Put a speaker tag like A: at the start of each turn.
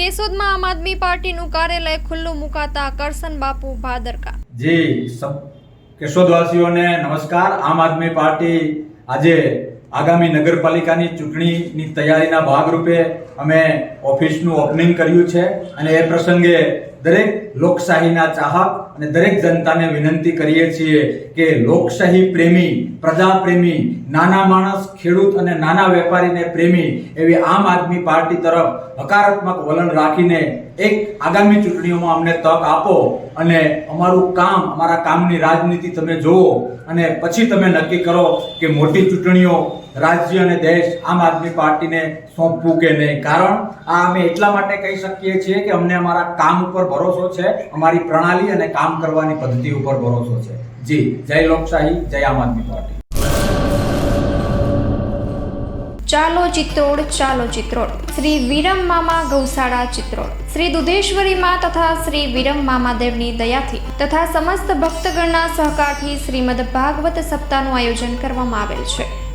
A: કેશોદમાં આમ આદમી પાર્ટીનું કાર્યાલય ખુલ્લું મુકાતા કરશન બાપુ ભાદરકા.
B: જી કેશોદવાસીઓને નમસ્કાર. આમ આદમી પાર્ટી આજે આગામી નગરપાલિકાની ચૂંટણીની તૈયારીના ભાગરૂપે અમે ઓફિસનું ઓપનિંગ કર્યું છે અને એ પ્રસંગે દરેક લોકશાહીના ચાહક અને દરેક જનતાને વિનંતી કરીએ છીએ કે લોકશાહી પ્રેમી પ્રજા પ્રેમી નાના માણસ, ખેડૂત અને નાના વેપારીને પ્રેમી એવી આમ આદમી પાર્ટી તરફ હકારાત્મક વલણ રાખીને એક આગામી ચૂંટણીઓમાં અમને તક આપો અને અમારું કામ, અમારા કામની રાજનીતિ તમે જુઓ અને પછી તમે નક્કી કરો કે મોટી ચૂંટણીઓ રાજ્ય અને દેશ આમ આદમી પાર્ટીને સોંપવું કે નહીં? કારણ આ અમે એટલા માટે કહી શકીએ છીએ કે અમને અમારા કામ ઉપર ભરોસો છે, અમારી પ્રણાલી અને કામ કરવાની પદ્ધતિ ઉપર ભરોસો છે. જી, જય લોકશાહી, જય આમ આદમી પાર્ટી.
A: ચાલો ચિત્રોડ ચાલો ચિત્રોડ. શ્રી વિરમ મામા ગૌશાળા ચિત્રોડ. શ્રી દુધેશ્વરી માં તથા શ્રી વિરમ મામાદેવની દયાથી તથા સમસ્ત ભક્તગણના સહકારથી શ્રીમદ ભાગવત સપ્તાહનું આયોજન કરવામાં આવેલ છે.